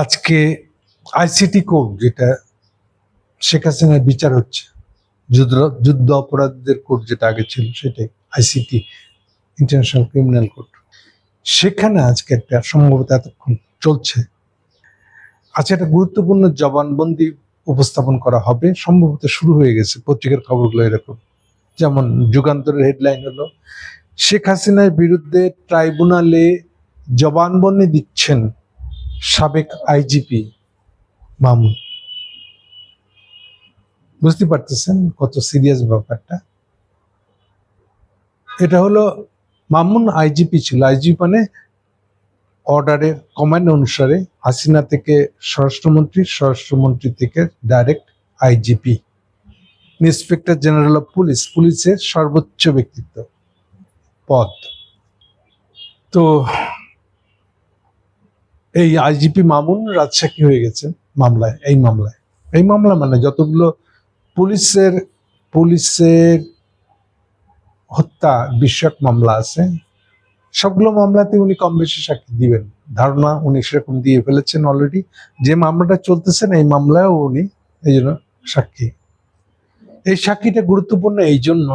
আজকে ICT code যেটা শেখ হাসিনার বিচার হচ্ছে, যুদ্ধ যুদ্ধ অপরাধীদের কোর্ট যেটা আগে ছিল সেটাই আইসিটি ইন্টারন্যাশনাল ক্রিমিনাল কোর্ট সেখানে আজকে একটা সম্ভবত এতক্ষণ চলছে। আজকে একটা গুরুত্বপূর্ণ জবানবন্দি উপস্থাপন করা হবে। সম্ভবত শুরু হয়ে গেছে পত্রিকার খবরগুলো এরকম। যেমন যুগান্তরের হেডলাইন হলো, শেখ হাসিনার বিরুদ্ধে ট্রাইব্যুনালে জবানবন্দি দিচ্ছেন সাবেক আইজিপি মামুন। বুঝতে পারতেছেন কত সিরিয়াস ব্যাপারটা? এটা হলো মামুন আইজিপি ছিল। আইজিপি মানে অর্ডারের কমান্ড অনুসারে হাসিনা থেকে স্বরাষ্ট্রমন্ত্রী স্বরাষ্ট্রমন্ত্রী থেকে direct IGP. Inspector general of police, পুলিশের সর্বোচ্চ ব্যক্তিত্ব। পদ। তো এই আইজিপি মামুন রাজসাক্ষী হয়ে গেছেন মামলায়, এই মামলায়। এই মামলা মানে যতগুলো পুলিশের পুলিশের হত্যা বিষয়ক মামলা আছে, সবগুলো মামলাতে উনি কম বেশি সাক্ষী দিবেন। ধারণা উনি সেরকম দিয়ে ফেলেছেন অলরেডি যে মামলাটা চলতেছেন এই মামলায়ও উনি এই জন্য সাক্ষী। এই সাক্ষীটা গুরুত্বপূর্ণ এই জন্য,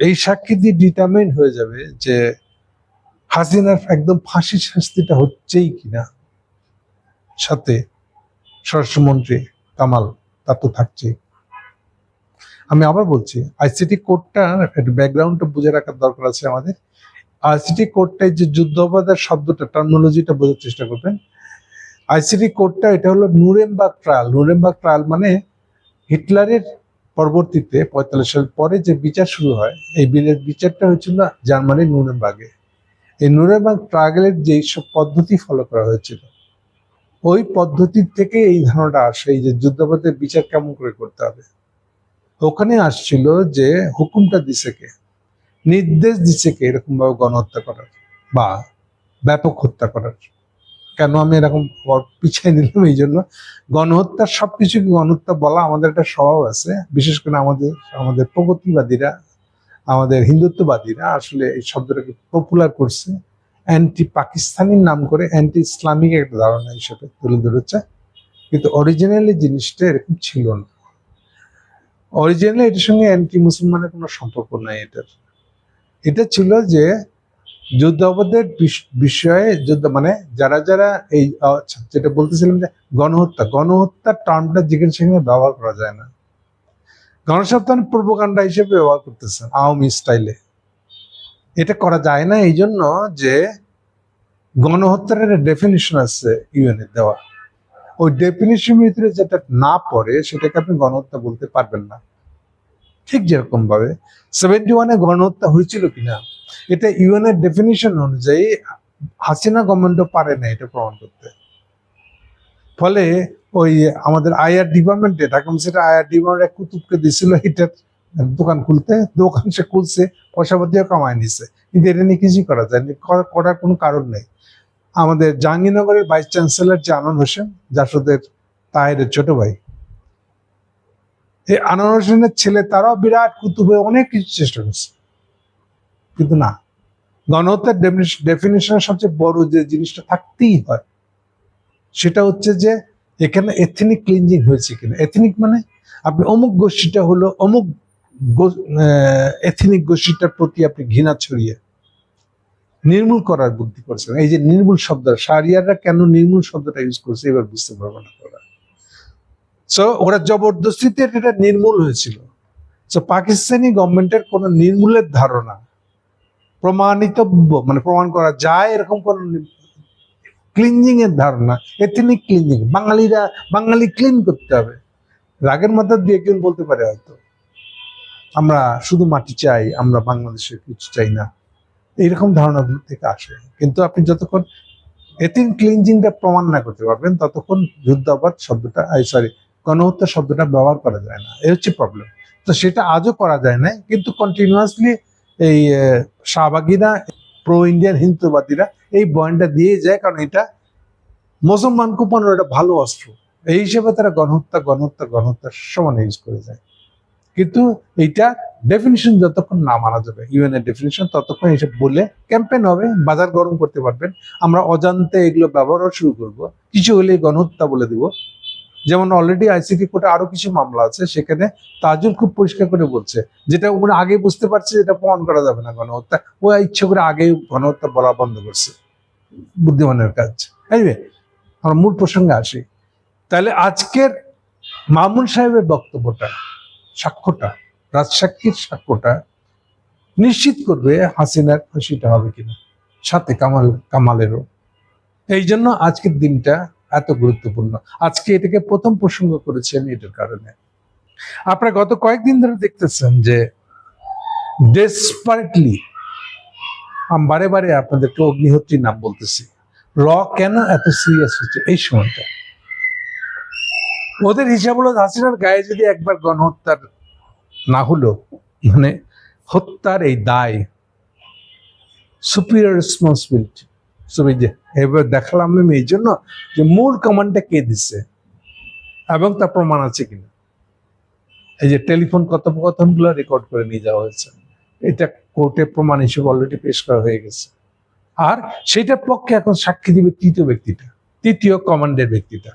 এই সাক্ষী দিয়ে ডিটারমিন হয়ে যাবে যে হাসিনার একদম ফাঁসির শাস্তিটা হচ্ছেই কিনা। সাথে স্বরাষ্ট্রমন্ত্রী কামাল, তা তো থাকছেই। আমি আবার বলছি আইসিটি কোডটা ব্যাকগ্রাউন্ডটা বুঝে রাখার দরকার আছে আমাদের। আইসিটি কোডটাই যে যুদ্ধবাদের শব্দটা টার্মোলজিটা বোঝার চেষ্টা করবেন। আইসিটি কোডটা এটা হলো নুরেমবার্গ ট্রায়াল নুরেমবার্গ ট্রায়াল মানে হিটলারের পরবর্তীতে, পঁয়তাল্লিশ সাল পরে যে বিচার শুরু হয়, এই বিলের বিচারটা হয়েছিল জার্মানির নুরেমবার্গে এই নুরেমবার্গ ট্রায়ালের যেই সব পদ্ধতি ফলো করা হয়েছিল ওই পদ্ধতির থেকে এই ধারণাটা আসে যে যুদ্ধাপদের বিচার কেমন করে করতে হবে? ওখানে আসছিল যে হুকুমটা দিছে কে? নির্দেশ দিচ্ছে কে এরকম ভাবে গণহত্যা করার বা ব্যাপক হত্যা করার? কেন আমি এরকম পিছিয়ে নিলাম এই জন্য? গণহত্যার সবকিছুকে গণহত্যা বলা আমাদের একটা স্বভাব আছে, বিশেষ করে আমাদের আমাদের প্রগতিবাদীরা, আমাদের হিন্দুত্ববাদীরা আসলে এই শব্দটাকে পপুলার করছে। অ্যান্টি পাকিস্তানির নাম করে অ্যান্টি ইসলামিক একটা ধারণা হিসেবে তুলে ধরেছে। কিন্তু অরিজিনালি জিনিসটা এরকম ছিল না। অরিজিনালি এটার সঙ্গে অ্যান্টি মুসলমানের কোনো সম্পর্ক নাই এটার। এটা ছিল যে যুদ্ধ অবদের বিষয়ে যুদ্ধ মানে যারা যারা এই আচ্ছা, যেটা বলতেছিলাম যে গণহত্যা গণহত্যার টার্মটা যেখানে সেখানে ব্যবহার করা যায় না। গণসত্তান পূর্বকাণ্ডা হিসেবে ব্যবহার করতেছেন আওয়ামী স্টাইলে এটা করা যায় না, এই জন্য যে গণহত্যার ডেফিনিশন আছে ইউএনএ দেওয়া। ওই ডেফিনিশন ভিতরে যেটা না পড়ে, সেটাকে আপনি গণহত্যা বলতে পারবেন না। ঠিক যেরকম ভাবে সেভেন্টি ওয়ানে গণহত্যা হয়েছিল কিনা, এটা ইউএন এর ডেফিনিশন অনুযায়ী হাসিনা গভর্নমেন্টও পারে না এটা প্রমাণ করতে। ফলে ওই আমাদের আইআর ডিপার্টমেন্টে ঢাকা সেটা আইআর ডিপার্টমেন্ট কুতুবকে দিছিল এটার দোকান খুলতে, দোকান সে খুলছে পয়সাপাতিও কামায় নিছে। কিন্তু এটা নিয়ে কিছুই করা যায়নি করার কোনো কারণ নেই। আমাদের জাহাঙ্গীরনগরের ভাইস চ্যান্সেলর যে আনন্দ হোসেন, জাসদের তাহের ছোট ভাই। এই আনন্দ হোসেনের ছেলে, তারাও বিরাট কুতুবে অনেক কিছু চেষ্টা করছে। কিন্তু না। গণহত্যার ডেফিনেশনের সবচেয়ে বড় যে জিনিসটা থাকতেই হয়, সেটা হচ্ছে যে, এখানে এথনিক ক্লিনজিং হয়েছে কিনা। এথনিক মানে আপনি অমুক গোষ্ঠীটা হলো, অমুক এথনিক গোষ্ঠীটার প্রতি আপনি ঘৃণা ছড়িয়ে নির্মূল করার বুদ্ধি করছেন। এই যে নির্মূল শব্দ সারিয়াররা কেন নির্মূল শব্দটা ইউজ করছে এবার বুঝতে পারব না ওরা সো ওরা জবরদস্তিতে এটা নির্মূল হয়েছিল। সো পাকিস্তানি গভর্নমেন্টের কোন নির্মূলের ধারণা, প্রমাণিতব্য মানে প্রমাণ করা যায় এরকম কোন ক্লিনজিং এর ধারণা এথনিক ক্লিনজিং বাঙালিরা, বাঙালি ক্লিন করতে হবে। রাগের মাথা দিয়ে কেউ বলতে পারে হয়তো। আমরা শুধু মাটি চাই, আমরা বাংলাদেশের কিছু চাই না। এইরকম ধারণাগুলো থেকে আসে। কিন্তু আপনি যতক্ষণ এথিন ক্লিনজিংটা প্রমাণ না করতে পারবেন, ততক্ষণ যুদ্ধাবাদ শব্দটা সরি গণহত্যা শব্দটা ব্যবহার করা যায় না। এই হচ্ছে প্রবলেম তো সেটা আজও করা যায় না কিন্তু কন্টিনিউয়াসলি এই শাহবাগীরা প্রো ইন্ডিয়ান হিন্দুবাদীরা এই বয়ানটা দিয়ে যায়, কারণ এটা মুসলমান কুপানোর একটা ভালো অস্ত্র। এই হিসেবে তারা গণহত্যা গণহত্যা গণহত্যা সমানে ইউজ করে যায়। কিন্তু এইটা ডেফিনিশন যতক্ষণ না মানা যাবে। ইউএন এর ডেফিনিশন ততক্ষণ এসব বলে ক্যাম্পেন হবে, বাজার গরম করতে পারবেন। আমরা অজান্তে এগুলো ব্যবহারও শুরু করব। কিছু হলে গণহত্যা বলে দিব। যেমন অলরেডি আইসিটি কোর্টে আরও কিছু মামলা আছে, সেখানে তাজুল খুব পরিষ্কার করে বলছে, যেটা ওরা আগে বুঝতে পারছে যেটা প্রমাণ করা যাবে না গণহত্যা। ও ইচ্ছে করে আগে গণহত্যা বলা বন্ধ করছে। বুদ্ধিমানের কাজ। এনিওয়ে আমরা মূল প্রসঙ্গে আসি। তাহলে আজকের মামুন সাহেবের বক্তব্যটা। সাক্ষ্যটা রাজসাক্ষীর সাক্ষ্যটা নিশ্চিত করবে হাসিনার ফাঁসিটা হবে কিনা, সাথে কামাল, কামালেরও। এই জন্য আজকের দিনটা এত গুরুত্বপূর্ণ। আজকে এটাকে প্রথম প্রসঙ্গ করেছি আমি এটার কারণে। আপনারা গত কয়েকদিন ধরে দেখতেছেন যে ডেসপারেটলি আমি বারে বারে আপনাদেরকে অগ্নিহোত্রীর নাম বলতেছি। র কেন এত সিরিয়াস হচ্ছে এই সময়টা? ওদের হিসাব হলো হাসিনার গায়ে যদি একবার গণহত্যার না হলো মানে হত্যার এই দায় সুপিরিয়র রেসপন্সিবিলিটি সবই যে, এবার দেখালাম আমি এই জন্য যে মূল কমান্ডটা কে দিচ্ছে এবং তার প্রমাণ আছে কিনা। এই যে টেলিফোন কথোপকথনগুলো রেকর্ড করে নিয়ে যাওয়া হয়েছে। এটা কোর্টে প্রমাণ হিসেবে অলরেডি পেশ করা হয়ে গেছে। আর সেটার পক্ষে এখন সাক্ষী দিবে তৃতীয় ব্যক্তিটা, তৃতীয় কমান্ডের ব্যক্তিটা।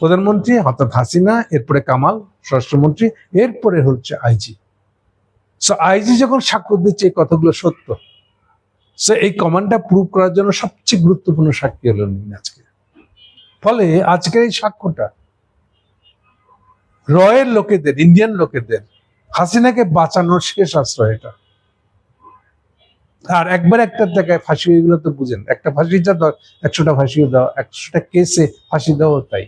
প্রধানমন্ত্রী অর্থাৎ হাসিনা, এরপরে কামাল, স্বরাষ্ট্রমন্ত্রী, এরপরে হচ্ছে আইজি। সো আইজি যখন সাক্ষ্য দিচ্ছে, এই কথাগুলো সত্য। সো এই কমান্ডটা প্রুভ করার জন্য সবচেয়ে গুরুত্বপূর্ণ সাক্ষী হলো আজকে। ফলে আজকের এই সাক্ষ্যটা, রয়ের লোকেদের, ইন্ডিয়ান লোকেদের, হাসিনাকে বাঁচানোর শেষ আশ্রয় এটা। আর একবার একটা জায়গায় ফাঁসি হয়ে গেলে তো বুঝেন, একটা ফাঁসি যা একশোটা ফাঁসিও দাও একশোটা কেসে ফাঁসি দাও তাই।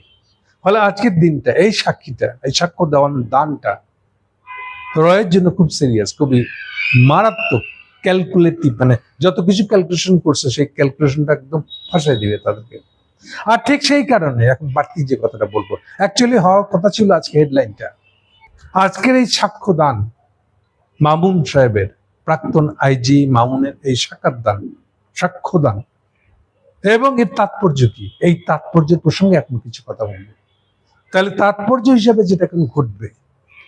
ফলে আজকের দিনটা, এই সাক্ষীটা, এই সাক্ষ্য দেওয়ানোর দানটা রয়ের জন্য খুব সিরিয়াস খুবই মারাত্মক ক্যালকুলেটিভ মানে যত কিছু ক্যালকুলেশন করছে, সেই ক্যালকুলেশনটা একদম ফাঁসাই দিবে তাদেরকে। আর ঠিক সেই কারণে, এখন বাড়তি যে কথাটা বলব অ্যাকচুয়ালি হওয়ার কথা ছিল আজকে হেডলাইনটা আজকের এই সাক্ষ্য দান মামুন সাহেবের, প্রাক্তন আইজি মামুনের এই সাক্ষাৎ দান সাক্ষ্য দান এবং এর তাৎপর্য কি? এই তাৎপর্যের প্রসঙ্গে এখন কিছু কথা বলব। তাহলে তাৎপর্য হিসাবে যেটা এখন ঘটবে,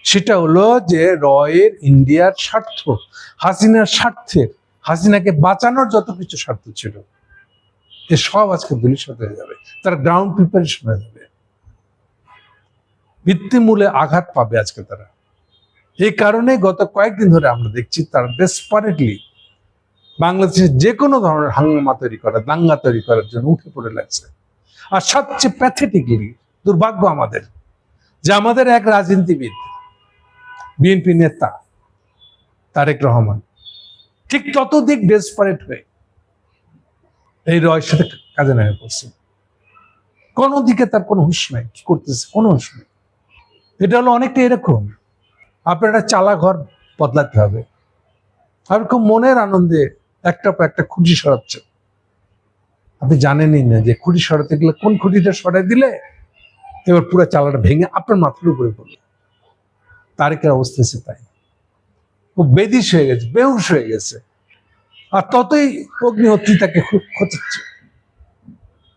সেটা হলো যে রয়ের ইন্ডিয়ার স্বার্থ, হাসিনার স্বার্থের, হাসিনাকে বাঁচানোর যত কিছু স্বার্থ ছিল, এ সব আজকে ধূলিসাৎ হয়ে যাবে। তার গ্রাউন্ড প্রিপারেশন হয়ে যাবে। ভিত্তিমূলে আঘাত পাবে আজকে তারা। এই কারণে গত কয়েকদিন ধরে আমরা দেখছি তারা ডেসপারেটলি বাংলাদেশের যে কোনো ধরনের হাঙ্গামা তৈরি করা, দাঙ্গা তৈরি করার জন্য উঠে পড়ে লাগছে। আর সবচেয়ে প্যাথেটিকলি দুর্ভাগ্য আমাদের যে আমাদের এক রাজনীতিবিদ, বিএনপি নেতা তারেক রহমান, ঠিক তত দিক ডেসপারেট হয়ে এই রয়ের কাজে নেমে পড়ছে। কোনো দিকে তার কোনো হুঁশ নাই, কি করতেছে, কোনো হুঁশ নেই। এটা হলো অনেকটা এরকম, আপনার একটা চালা ঘর বদলাতে হবে। আর খুব মনের আনন্দে একটা পর একটা খুঁটি সরাচ্ছে। আপনি জানেনই না যে খুঁটি সরাতে গেলে কোন খুঁটিটা সরাই দিলে এবার পুরো চালাটা ভেঙে আপনার মাথার উপরে পড়বে তারেকের অবস্থা হচ্ছে তাই। ও বেদিস হয়ে গেছে, বেহুশ হয়ে গেছে। আর ততই অগ্নিহত্রী তাকে খোঁচাচ্ছে।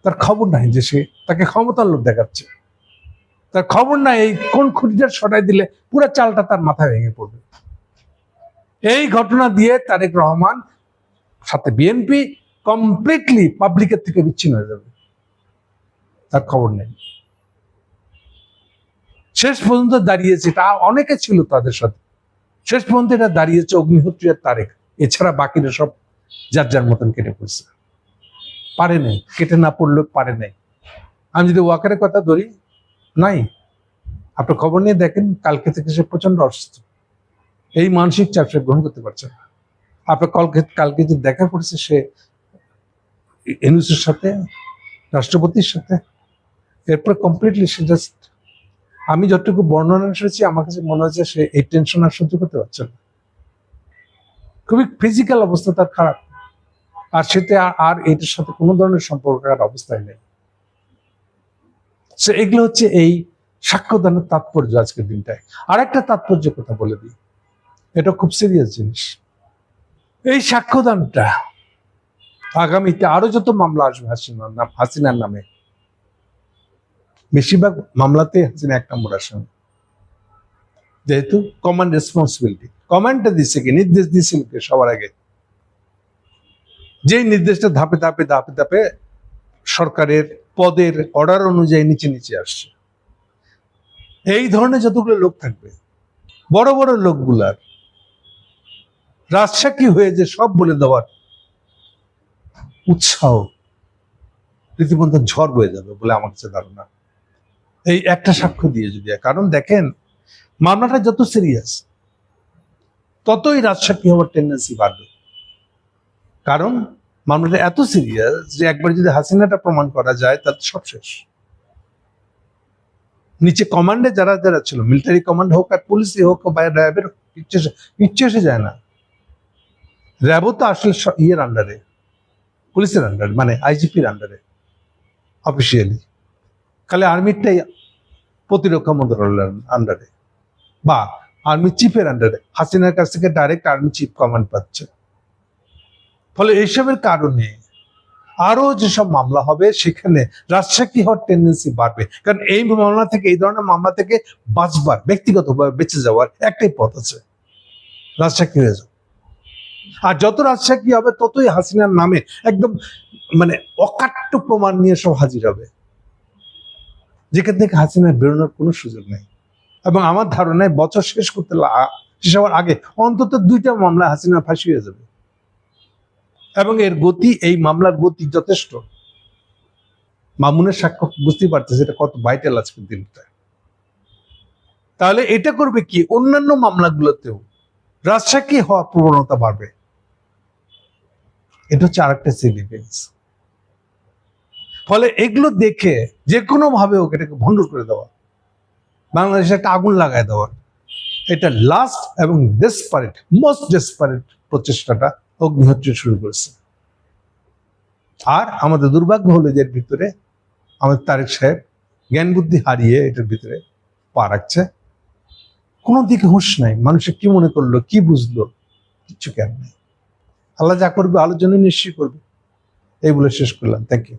তার খবর নাই যে সে তাকে ক্ষমতার লোক দেখাচ্ছে। তার খবর নাই এই কোন খুঁটিটা সরাই দিলে পুরো চালটা তার মাথায় ভেঙে পড়বে। এই ঘটনা দিয়ে তারেক রহমান সাথে বিএনপি কমপ্লিটলি পাবলিকের থেকে বিচ্ছিন্ন হয়ে যাবে। তার খবর নেই। শেষ পর্যন্ত দাঁড়িয়েছে। তা অনেকে ছিল তাদের সাথে। শেষ পর্যন্ত এটা দাঁড়িয়েছে অগ্নিহোত্রী আর তারেক। এছাড়া বাকিরা সব যার যার মতন কেটে পড়ছে। পারে নাই। কেটে না পড়লেও পারে নাই। আমি যদি ওয়াকারের কথা ধরি, নাই। আপনার খবর নিয়ে দেখেন, কালকে থেকে সে প্রচণ্ড অসুস্থ। এই মানসিক চাপ সে গ্রহণ করতে পারছে না। আপনার কালকে কালকে যে দেখা করেছে সে এনুসের সাথে, রাষ্ট্রপতির সাথে, এরপর কমপ্লিটলি সে জাস্ট আমি যতটুকু বর্ণনা শুনেছি, আমার কাছে মনে হচ্ছে সে এই টেনশন আর সহ্য করতে পারছে না। খুবই ফিজিক্যাল অবস্থা তার খারাপ। আর সেতে আর- এটার সাথে কোনো ধরনের সম্পর্ক আর অবস্থায় নেই। সে এগুলো হচ্ছে এই সাক্ষ্যদানের তাৎপর্য আজকের দিনটায়। আর একটা তাৎপর্য কথা বলে দিই। এটা খুব সিরিয়াস জিনিস। এই সাক্ষ্যদানটা আগামীতে আরও যত মামলা আসবে হাসিনার নাম, হাসিনার নামে বেশিরভাগ মামলাতে হাসিনা এক নম্বর আসামি যেহেতু কমান্ড রেসপন্সিবিলিটি কমান্ডটা দিচ্ছে কি? নির্দেশ দিয়েছিল কে সবার আগে? যেই নির্দেশটা ধাপে ধাপে ধাপে ধাপে সরকারের পদের অর্ডার অনুযায়ী নিচে নিচে আসছে। এই ধরনের যতগুলো লোক থাকবে, বড় বড় লোকগুলার রাজসাক্ষী হয়ে যে সব বলে দেওয়ার উৎসাহ রীতিমতো ঝড় বয়ে যাবে বলে আমার কাছে ধারণা। এই একটা সাক্ষ্য দিয়ে যদি কারণ দেখেন, মামলাটা যত সিরিয়াস ততই রাজসাক্ষী হওয়ার টেন্ডেন্সি বাড়বে। কারণ মামলাটা এত সিরিয়াস যে একবার যদি হাসিনাটা প্রমাণ করা যায় তাহলে সব শেষ। নিচে কমান্ডে যারা যারা ছিল মিলিটারি কমান্ড হোক আর পুলিশই হোক, বা র্যাবের ইচ্ছে এসে যায় না। র্যাবও তো আসলে ইয়ের আন্ডারে পুলিশের আন্ডারে মানে আইজিপির আন্ডারে অফিসিয়ালি খালি আর্মিরটাই প্রতিরক্ষা মন্ত্রণালয়ের আন্ডারে বা আর্মি চিফের আন্ডারে হাসিনার কাছ থেকে ডাইরেক্ট আর্মি চিফ কমান্ড পাচ্ছে। ফলে এইসবের কারণে আরও যেসব মামলা হবে, সেখানে রাজসাক্ষী হওয়ার টেন্ডেন্সি বাড়বে। কারণ এই মামলা থেকে, এই ধরনের মামলা থেকে বাঁচবার, ব্যক্তিগতভাবে বেঁচে যাওয়ার একটাই পথ আছে রাজসাক্ষী হয়ে যাও আর যত রাজসাক্ষী হবে, ততই হাসিনার নামে একদম মানে অকাট্য প্রমাণ নিয়ে সব হাজির হবে। যেখান থেকে হাসিনার বেরোনোর কোনো সুযোগ নেই। এবং আমার ধারণায় বছর শেষ করতে শেষ হওয়ার আগে অন্তত দুইটা মামলা হাসিনা ফাঁসি হয়ে যাবে। এবং এর গতি, এই মামলার গতি যথেষ্ট। মামুনের সাক্ষ্য বুঝতেই পারতেছে এটা কত ভাইটাল আজকের দিনটা। তাহলে এটা করবে কি? অন্যান্য মামলাগুলোতেও রাজসাক্ষী হওয়ার প্রবণতা বাড়বে। এটা হচ্ছে আরেকটা সিগনিফিকেন্স ফলে এগুলো দেখে যে কোনো ভাবে ওকে এটাকে ভণ্ডুর করে দেওয়া। বাংলাদেশে একটা আগুন লাগায় দেওয়া। এটা লাস্ট এবং ডেসপারেট মোস্ট ডেসপারেট প্রচেষ্টাটা অগ্নিহত্র শুরু করেছে। আর আমাদের দুর্ভাগ্য হলো যে এর ভিতরে আমাদের তারেক সাহেব জ্ঞান বুদ্ধি হারিয়ে এটার ভিতরে পা রাখছে। কোনো দিকে হুঁশ নাই। মানুষে কি মনে করল, কি বুঝলো, কিচ্ছু কেন নেই। আল্লাহ যা করবে আলোর জন্য নিশ্চয়ই করবে। এই বলে শেষ করলাম। Thank you